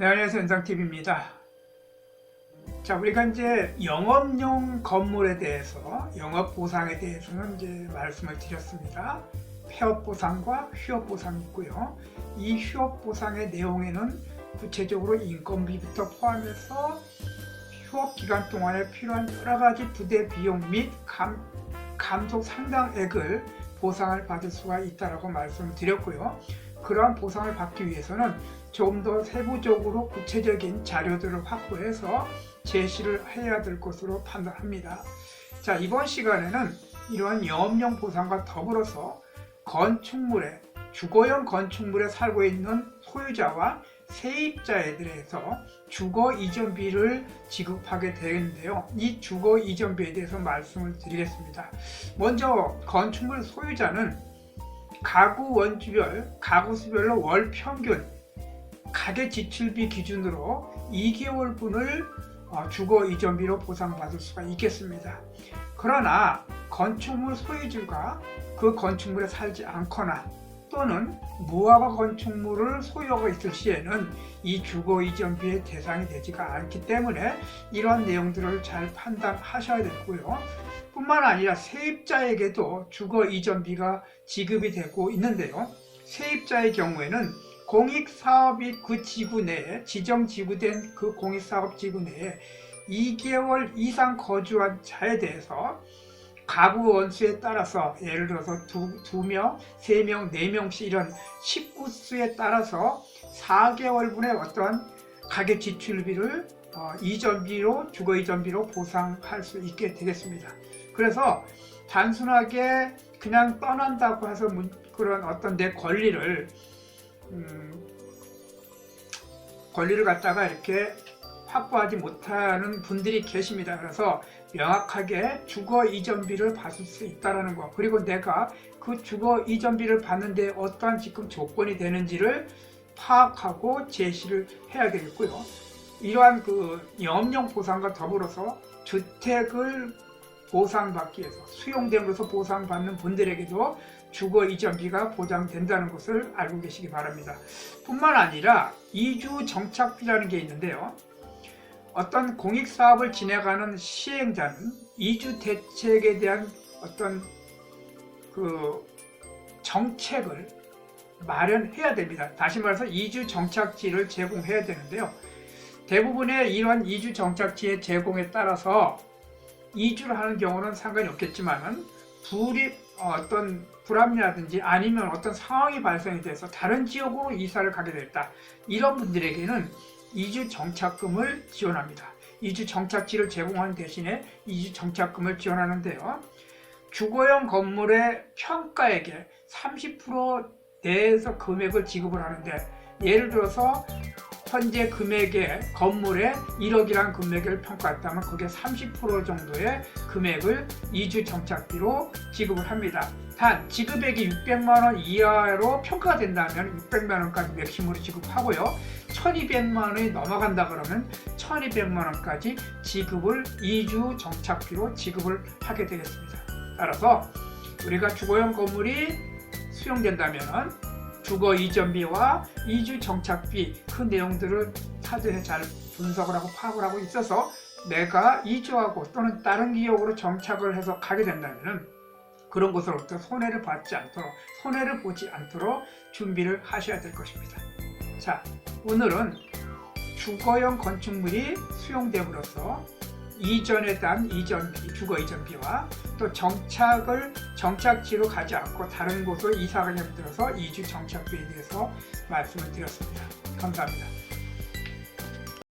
네, 안녕하세요. 연상TV입니다. 자, 우리가 이제 영업용 건물에 대해서, 영업 보상에 대해서는 이제 말씀을 드렸습니다. 폐업 보상과 휴업 보상이 있고요. 이 휴업 보상의 내용에는 구체적으로 인건비부터 포함해서 휴업 기간 동안에 필요한 여러 가지 부대 비용 및 감, 감속 상당액을 보상을 받을 수가 있다라고 말씀을 드렸고요. 그러한 보상을 받기 위해서는 좀 더 세부적으로 구체적인 자료들을 확보해서 제시를 해야 될 것으로 판단합니다. 자, 이번 시간에는 이러한 영업용 보상과 더불어서 건축물에, 주거용 건축물에 살고 있는 소유자와 세입자에 대해서 주거 이전비를 지급하게 되는데요. 이 주거 이전비에 대해서 말씀을 드리겠습니다. 먼저 건축물 소유자는 가구 원주별, 가구 수별로 월 평균 가계 지출비 기준으로 2개월분을 어, 주거 이전비로 보상받을 수가 있겠습니다. 그러나 건축물 소유주가 그 건축물에 살지 않거나 또는 무허가 건축물을 소유하고 있을 시에는 이 주거 이전비의 대상이 되지가 않기 때문에 이런 내용들을 잘 판단하셔야 되고요. 뿐만 아니라 세입자에게도 주거 이전비가 지급이 되고 있는데요. 세입자의 경우에는 공익사업이 그 지구 내에 지정 지구된 그 공익사업 지구 내에 2개월 이상 거주한 자에 대해서 가구 원수에 따라서 예를 들어서 두, 두 명, 세 명, 네 명씩 이런 식구 수에 따라서 4개월분의 어떠한 가계 지출비를 어, 이전비로 주거 이전비로 보상할 수 있게 되겠습니다. 그래서 단순하게 그냥 떠난다고 해서 문- 그런 어떤 내 권리를 음, 권리를 갖다가 이렇게 확보하지 못하는 분들이 계십니다. 그래서 명확하게 주거 이전비를 받을 수 있다라는 거 그리고 내가 그 주거 이전비를 받는데 어떠한 지금 조건이 되는지를 파악하고 제시를 해야 되겠고요. 이러한 그 영업용 보상과 더불어서 주택을 보상받기 위해서 수용됨으로써 보상받는 분들에게도 주거 이전비가 보장된다는 것을 알고 계시기 바랍니다. 뿐만 아니라 이주 정착비라는 게 있는데요. 어떤 공익 사업을 진행하는 시행자는 이주 대책에 대한 어떤 그 정책을 마련해야 됩니다. 다시 말해서 이주 정착지를 제공해야 되는데요. 대부분의 이러한 이주 정착지의 제공에 따라서 이주를 하는 경우는 상관이 없겠지만은 불이 어떤 불합리라든지 아니면 어떤 상황이 발생이 돼서 다른 지역으로 이사를 가게 됐다. 이런 분들에게는 이주 정착금을 지원합니다. 이주 정착지를 제공하는 대신에 이주 정착금을 지원하는데요. 주거용 건물의 평가액의 30% 내에서 금액을 지급을 하는데 예를 들어서 현재 금액의 건물에 1억이라는 금액을 평가했다면 그게 30% 정도의 금액을 이주 정착비로 지급을 합니다. 단 지급액이 600만 원 이하로 평가가 된다면 600만 원까지 맥심으로 지급하고요. 1200만 원이 넘어간다 그러면 1200만 원까지 지급을 이주 정착비로 지급을 하게 되겠습니다. 따라서 우리가 주거용 건물이 수용된다면 주거 이전비와 이주 정착비 그 내용들을 사전에 잘 분석을 하고 파악을 하고 있어서 내가 이주하고 또는 다른 지역으로 정착을 해서 가게 된다면 그런 것으로부터 손해를 받지 않도록 손해를 보지 않도록 준비를 하셔야 될 것입니다. 자 오늘은 주거용 건축물이 수용됨으로써 이전에 대한 이전 비, 주거 이전 비와 또 정착을 정착지로 가지 않고 다른 곳으로 이사 가게 만들어서 이주 정착비에 대해서 말씀을 드렸습니다. 감사합니다.